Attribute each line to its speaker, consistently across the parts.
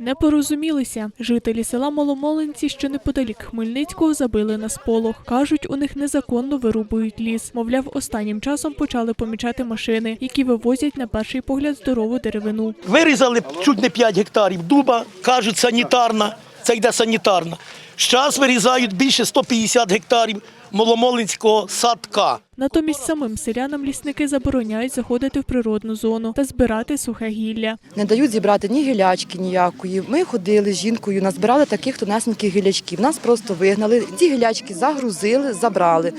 Speaker 1: Не порозумілися. Жителі села Маломолинці, що неподалік Хмельницького, забили на сполох. Кажуть, у них незаконно вирубують ліс. Мовляв, останнім часом почали помічати машини, які вивозять на перший погляд здорову деревину.
Speaker 2: Вирізали чуть не 5 гектарів дуба, кажуть, санітарна, це йде санітарна. Зараз вирізають більше 150 гектарів маломолинського садка.
Speaker 1: Натомість самим селянам лісники забороняють заходити в природну зону та збирати сухе гілля.
Speaker 3: Не дають зібрати ні гілячки ніякої. Ми ходили з жінкою, назбирали таких тонесеньких гілячків. Нас просто вигнали. Ті гілячки загрузили, забрали.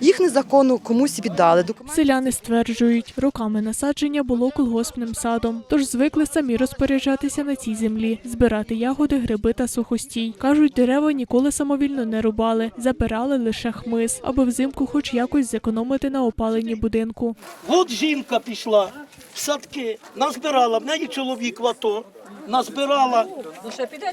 Speaker 3: Їх незаконно комусь віддали.
Speaker 1: Селяни стверджують, роками насадження було колгоспним садом, тож звикли самі розпоряджатися на цій землі, збирати ягоди, гриби та сухостій. Кажуть, дерева ніколи самовільно не рубали, забирали лише хмиз, аби взимку хоч якось зекономити на опаленні будинку.
Speaker 2: От жінка пішла в садки, назбирала, в неї чоловік в АТО, назбирала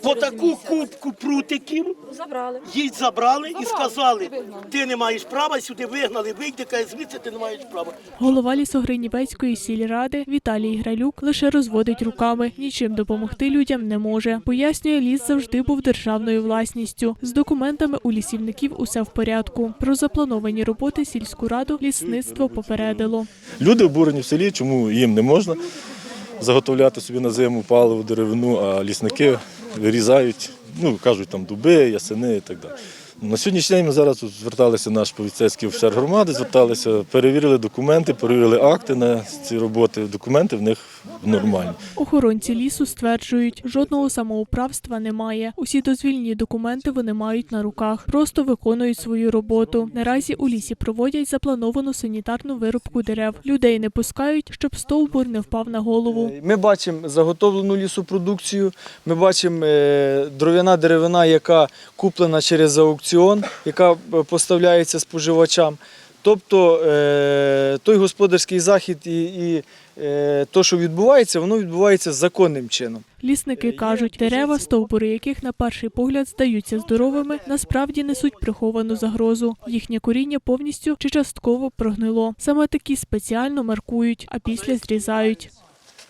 Speaker 2: отаку кубку прутиків,
Speaker 4: Забрали.
Speaker 2: їй забрали і сказали, ти не маєш права, сюди вигнали, вийди, каже, звідси ти не маєш права.
Speaker 1: Голова лісогринівецької сільради Віталій Гралюк лише розводить руками, нічим допомогти людям не може. Пояснює, ліс завжди був державною власністю. З документами у лісівників усе в порядку. Про заплановані роботи сільську раду лісництво попередило.
Speaker 5: Люди обурені в селі, чому їм не можна заготовляти собі на зиму паливо, деревину, а лісники вирізають, ну кажуть там дуби, ясени і так далі. На сьогоднішній день ми зараз зверталися наш поліцейський офіцер громади, зверталися, перевірили документи, перевірили акти на ці роботи. Документи в них нормальні.
Speaker 1: Охоронці лісу стверджують, жодного самоуправства немає. Усі дозвільні документи вони мають на руках, просто виконують свою роботу. Наразі у лісі проводять заплановану санітарну вирубку дерев. Людей не пускають, щоб стовбур не впав на голову.
Speaker 6: Ми бачимо заготовлену лісопродукцію, ми бачимо е, дров'яна деревина, яка куплена через аукціон, яка е, поставляється споживачам. Тобто е, той господарський захід і, і е, то, що відбувається, воно відбувається законним чином.
Speaker 1: Лісники кажуть, дерева, стовбури яких на перший погляд здаються здоровими, насправді несуть приховану загрозу. Їхнє коріння повністю чи частково прогнило. Саме такі спеціально маркують, а після зрізають.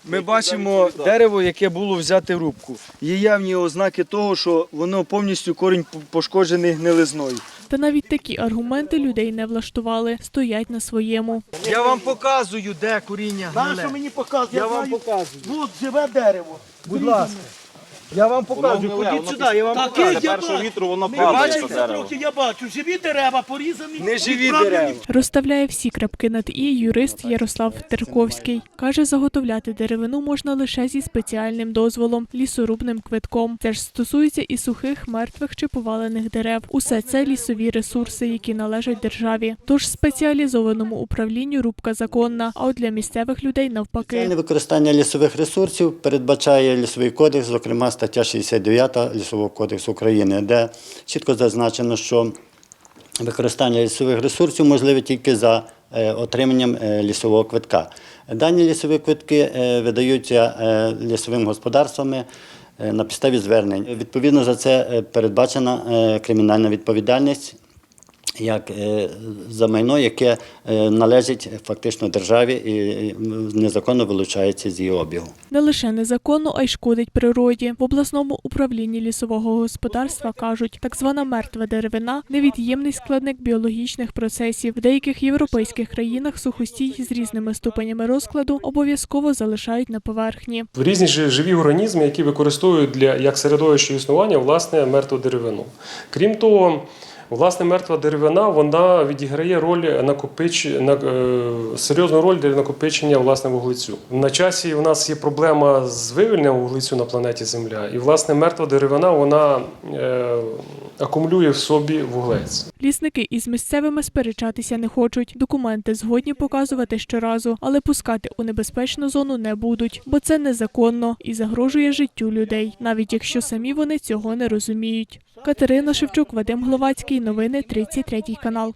Speaker 6: Ми бачимо дерево, яке було взяте в рубку. Є явні ознаки того, що воно повністю корінь пошкоджений гнилизною.
Speaker 1: Та навіть такі аргументи людей не влаштували, стоять на своєму.
Speaker 6: Я вам показую, де коріння гниле.
Speaker 2: що мені показує?
Speaker 6: Я вам показую.
Speaker 2: Тут живе дерево.
Speaker 6: Будь ласка. Я вам покажу. Ходіть сюди, я вам
Speaker 2: Таке
Speaker 6: покажу.
Speaker 2: я бачу. вітру воно
Speaker 6: бачите?
Speaker 2: трохи я бачу. Живі дерева порізані.
Speaker 6: Не живі
Speaker 2: відправлені
Speaker 6: дерева.
Speaker 1: Розставляє всі крапки над і юрист Ярослав Терковський. Каже, заготовляти деревину можна лише зі спеціальним дозволом, лісорубним квитком. Це ж стосується і сухих, мертвих чи повалених дерев. Усе це лісові ресурси, які належать державі. Тож спеціалізованому управлінню рубка законна, а от для місцевих людей навпаки.
Speaker 7: Спеціальне використання лісових ресурсів передбачає лісовий кодекс, зокрема стаття 69 Лісового кодексу України, де чітко зазначено, що використання лісових ресурсів можливе тільки за е, отриманням е, лісового квитка. Дані лісові квитки е, видаються лісовими господарствами на підставі звернень. Відповідно за це передбачена кримінальна відповідальність як е, за майно, яке е, належить фактично державі і незаконно вилучається з її обігу.
Speaker 1: Не лише незаконно, а й шкодить природі. В обласному управлінні лісового господарства кажуть, так звана мертва деревина невід'ємний складник біологічних процесів. В деяких європейських країнах сухостій з різними ступенями розкладу обов'язково залишають на поверхні.
Speaker 8: різні жи- живі організми, які використовують для як середовище існування власне мертву деревину. Крім того, власне мертва деревина вона відіграє роль накопич... на... е, серйозну роль для накопичення власне вуглецю. На часі у нас є проблема з вивільненням вуглецю на планеті Земля, і власне мертва деревина вона е... акумулює в собі вуглець.
Speaker 1: Лісники із місцевими сперечатися не хочуть. Документи згодні показувати щоразу, але пускати у небезпечну зону не будуть, бо це незаконно і загрожує життю людей, навіть якщо самі вони цього не розуміють. Катерина Шевчук, Вадим Гловацький, новини 33 канал.